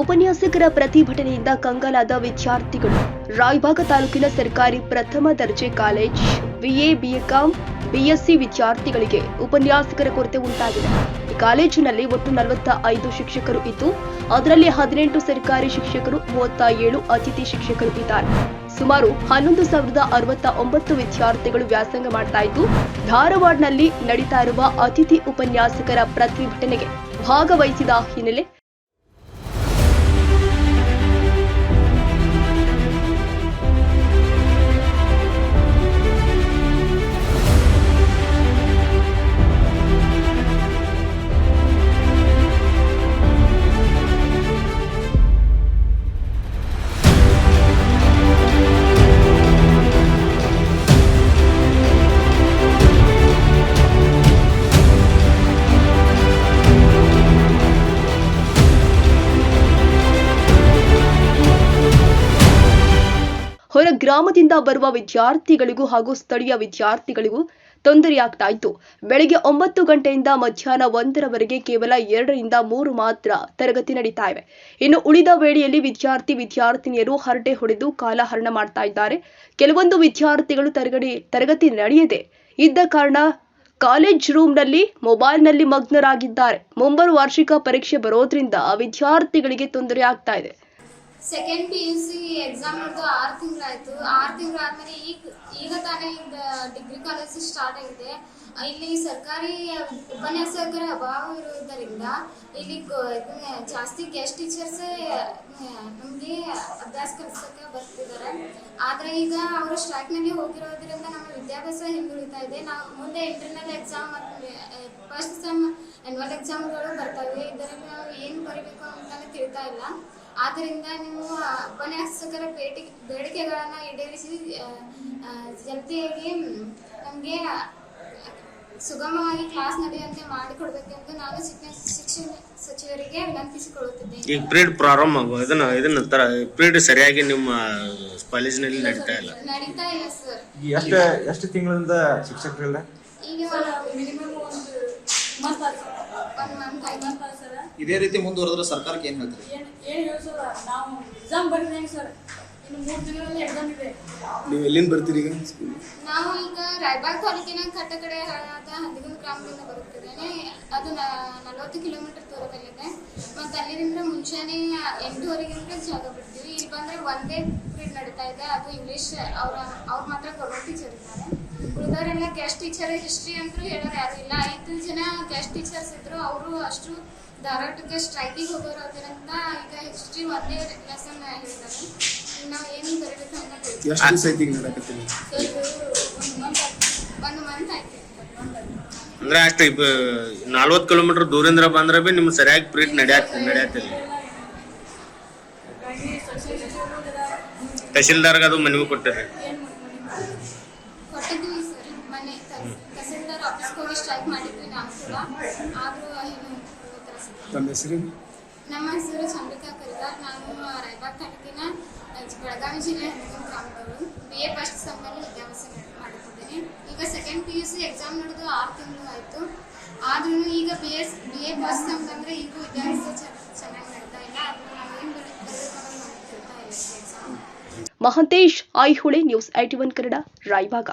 ಉಪನ್ಯಾಸಕರ ಪ್ರತಿಭಟನೆಯಿಂದ ಕಂಗಾಲಾದ ವಿದ್ಯಾರ್ಥಿಗಳು. ರಾಯಬಾಗ ತಾಲೂಕಿನ ಸರ್ಕಾರಿ ಪ್ರಥಮ ದರ್ಜೆ ಕಾಲೇಜ್, ಬಿಎ ಬಿಎಕಾಂ ಬಿಎಸ್ಸಿ ವಿದ್ಯಾರ್ಥಿಗಳಿಗೆ ಉಪನ್ಯಾಸಕರ ಕೊರತೆ ಉಂಟಾಗಿದೆ. ಈ ಕಾಲೇಜಿನಲ್ಲಿ ಒಟ್ಟು ನಲವತ್ತ ಐದು ಶಿಕ್ಷಕರು ಇದ್ದು, ಅದರಲ್ಲಿ ಹದಿನೆಂಟು ಸರ್ಕಾರಿ ಶಿಕ್ಷಕರು ಮೂವತ್ತ ಏಳು ಅತಿಥಿ ಶಿಕ್ಷಕರು ಇದ್ದಾರೆ. ಸುಮಾರು ಹನ್ನೊಂದು ಸಾವಿರದ ಅರವತ್ತ ಒಂಬತ್ತು ವಿದ್ಯಾರ್ಥಿಗಳು ವ್ಯಾಸಂಗ ಮಾಡ್ತಾ ಇದ್ದು, ಧಾರವಾಡನಲ್ಲಿ ನಡೀತಾ ಇರುವ ಅತಿಥಿ ಉಪನ್ಯಾಸಕರ ಪ್ರತಿಭಟನೆಗೆ ಭಾಗವಹಿಸಿದ ಹಿನ್ನೆಲೆ ಹೊರ ಗ್ರಾಮದಿಂದ ಬರುವ ವಿದ್ಯಾರ್ಥಿಗಳಿಗೂ ಹಾಗೂ ಸ್ಥಳೀಯ ವಿದ್ಯಾರ್ಥಿಗಳಿಗೂ ತೊಂದರೆಯಾಗ್ತಾ ಇತ್ತು ಬೆಳಗ್ಗೆ ಒಂಬತ್ತು ಗಂಟೆಯಿಂದ ಮಧ್ಯಾಹ್ನ ಒಂದರವರೆಗೆ ಕೇವಲ ಎರಡರಿಂದ ಮೂರು ಮಾತ್ರ ತರಗತಿ ನಡೀತಾ ಇವೆ. ಇನ್ನು ಉಳಿದ ವೇಳೆಯಲ್ಲಿ ವಿದ್ಯಾರ್ಥಿ ವಿದ್ಯಾರ್ಥಿನಿಯರು ಹರಟೆ ಹೊಡೆದು ಕಾಲಹರಣ ಮಾಡ್ತಾ ಇದ್ದಾರೆ. ಕೆಲವೊಂದು ವಿದ್ಯಾರ್ಥಿಗಳು ತರಗತಿ ತರಗತಿ ನಡೆಯದೆ ಇದ್ದ ಕಾರಣ ಕಾಲೇಜ್ ರೂಮ್ನಲ್ಲಿ, ಮೊಬೈಲ್ನಲ್ಲಿ ಮಗ್ನರಾಗಿದ್ದಾರೆ. ಮುಂಬರುವ ವಾರ್ಷಿಕ ಪರೀಕ್ಷೆ ಬರೋದ್ರಿಂದ ವಿದ್ಯಾರ್ಥಿಗಳಿಗೆ ತೊಂದರೆ ಆಗ್ತಾ ಇದೆ. Second P U C exam ಹಿಡಿದು ಆರು ತಿಂಗಳಾಯ್ತು. ಆರು ತಿಂಗಳಾದ್ಮೇಲೆ ಈಗ ಈಗ ತಾನೇ ಡಿಗ್ರಿ ಕಾಲೇಜ್ ಸ್ಟಾರ್ಟ್ ಆಗಿದೆ. ಇಲ್ಲಿ ಸರ್ಕಾರಿ ಉಪನ್ಯಾಸಕರ ಅಭಾವ ಇರುವುದರಿಂದ ಇಲ್ಲಿ ಜಾಸ್ತಿ ಗೆಸ್ಟ್ ಟೀಚರ್ಸ್ ನಮಗೆ ಅಭ್ಯಾಸ ಕಲಿಸಕ್ಕೆ ಬರ್ತಿದ್ದಾರೆ. ಆದರೆ ಈಗ ಅವರು ಸ್ಟ್ರೈಕ್ನಲ್ಲಿ ಹೋಗಿರೋದ್ರಿಂದ ನಮ್ಮ ವಿದ್ಯಾಭ್ಯಾಸ ಹಿಂದುಳಿತಾ ಇದೆ. ನಾವು ಮುಂದೆ internal exam first sem annual ಎಕ್ಸಾಮ್ಗಳು ಬರ್ತಾವೆ. ಇದರಲ್ಲಿ ನಾವು ಏನು ಬರೀಬೇಕು ಅಂತಾನೆ ತಿಳಿತಾ ಇಲ್ಲ. ಆದ್ದರಿಂದ ನೀವು ಉಪನ್ಯಾಸಕರ ಬೇಟಿ ಬೇಡಿಕೆಗಳನ್ನು ಈಡೇರಿಸಿ ಜಲ್ದಿಯಾಗಿ ನಮಗೆ ಸುಗಮವಾಗಿ ಕ್ಲಾಸ್ ನಡೆಯುವಂತೆ ಮಾಡಿಕೊಡ್ಬೇಕೆಂದು ನಾನು ಶಿಕ್ಷಣ ಸಚಿವರಿಗೆ ವಿನಂತಿಸಿಕೊಳ್ಳುತ್ತಿದ್ದೇನೆ. ಈಗ ಪ್ರೀಡ್ ಪ್ರಾರಂಭ ಆಗೋ ಇದನ್ನ ಇದನ್ನ ತರ ಪ್ರೀಡ್ ಸರಿಯಾಗಿ ನಿಮ್ಮ ಕಾಲೇಜಿನಲ್ಲಿ ನಡೀತಾ ಇಲ್ಲ? ನಡೀತಾ ಇಲ್ಲ ಸರ್ ಎಷ್ಟು ಎಷ್ಟು ತಿಂಗಳಿಂದ ಶಿಕ್ಷಕರಿಲ್ಲ? ಈಗ ಮಿನಿಮಮ್ ಒಂದು ಒನ್ ಮಂತ್ ಆಯ್ತು. ಇದೇ ರೀತಿ ಮುಂದುವರೆದ್ರೆ ಸರ್ಕಾರಕ್ಕೆ ಏನು ಹೇಳ್ತಾರೆ? ನಾವು ಎಕ್ಸಾಮ್ ಬರೆದೇನೆ ಸರ್. ಇನ್ನು ಮೂರು ತಿಂಗಳಲ್ಲಿ ಎಕ್ಸಾಮ್ ಇದೆ. ನೀವು ಎಲ್ಲಿಂದ ಬರ್ತೀರಿ ಈಗ? ನಾವು ಈಗ ರಾಯಬಾಗ್ ತಾಲೂಕಿನ ಕಟ್ಟಕಡೆ ಆದ ಹದಿಗೊಂದು ಗ್ರಾಮದಿಂದ ಬರುತ್ತಿದ್ದೇನೆ. ಅದು ನ- ನಲವತ್ತು ಕಿಲೋಮೀಟರ್ ದೂರದಲ್ಲಿದೆ. ಮತ್ತು ಅಲ್ಲಿಂದ ಮುಂಚೆನೆ ಎಂಟೂವರೆಗಿಂತ ಜಾಗ ಬಿಡ್ತೀವಿ. ಇಲ್ಲಿ ಬಂದ್ರೆ ಒಂದೇ ಪೀರಿಯಡ್ ನಡೀತಾ ಇದೆ. ಅದು ಇಂಗ್ಲೀಷ್ ಅವ್ರ ಅವ್ರು ಮಾತ್ರ ಗೌರ್ಮೆಂಟ್ ಟೀಚರ್ ಇದ್ದಾರೆ. ಉಳಿದವರೆಲ್ಲ ಗೆಸ್ಟ್ ಟೀಚರ್ ಹಿಸ್ಟ್ರಿ ಅಂತೂ ಹೇಳೋರು ಯಾರು ಇಲ್ಲ. ಐದು ಜನ ಗೆಸ್ಟ್ ಟೀಚರ್ಸ್ ಇದ್ರು. ಅವರು ಅಷ್ಟು ಧಾರವಾಡಕ್ಕೆ ಸ್ಟ್ರೈಕಿಗೆ ಹೋಗೋರು ಅದರಿಂದ ಈಗ ಹಿಸ್ಟ್ರಿ ಒಂದೇ ಲೆಸನ್ ನಾವು ಏನು ಬರೀಬೇಕು ಅಂತ ಗೊತ್ತಿಲ್ಲ. ಎಷ್ಟು ದಿವಸ ಐತಿ ಒಂದು ಮಂತ್ ಆಯ್ತು. ಅಂದ್ರೆ ಅಷ್ಟು ನಲ್ವತ್ತು ಕಿಲೋಮೀಟರ್ ದೂರಿಂದ ಬಂದ್ರೆ ಬಿ ನಿಮ್ಗೆ ಸರಿಯಾಗಿ ಪ್ರೀಟ್ ನಡೆಯತ್ ನಡೆಯತ್ತಿಲ್ಲ ತಹಸೀಲ್ದಾರ್ ತಹಶೀಲ್ದಾರ್ಗೆ ಅದು ಮನವಿ ಕೊಟ್ಟಿರಿ. ಸರ್ ಮನೆ. ತಹಸ್- ತಹಸೀಲ್ದಾರ್ ಆಫೀಸ್ಗೆ ಹೋಗಿ ಸ್ಟ್ರೈಕ್ ಮಾಡಿದ್ವಿ ನಾವು ಕೂಡ. ಆದರೂ. ತಮ್ಮ ಹೆಸರು? ನಮ್ಮ ಹೆಸರು ಚಂದ್ರಿಕಾ ಕರಿದಾರ್. ನಾನು ರಾಯಬಾಗ್ ತಾಲೂಕಿನ ಬೆಳಗಾವಿ ಜಿಲ್ಲೆ ಹನ್ನೊಂದು ಗ್ರಾಮದವರು ಬಿ ಎ ಫಸ್ಟ್ ಸೆಮ್ನಲ್ಲಿ ವಿದ್ಯಾಭ್ಯಾಸ ಮಾಡುತ್ತಿದ್ದೇನೆ ಈಗ second P U C exam ನಡೆದು ಆರು ತಿಂಗಳು ಆಯಿತು. ಆದ್ರೂ ಈಗ B S B A first sem ಅಂದರೆ ಈಗೂ ವಿದ್ಯಾಭ್ಯಾಸ ಚೆನ್ನಾಗಿ ನಡೀತಾ ಇಲ್ಲ. ಆದರೂ ನಾವು ಏನು ಬರಬೇಕು Mahantesh Aihole news IT one Kannada Raibag.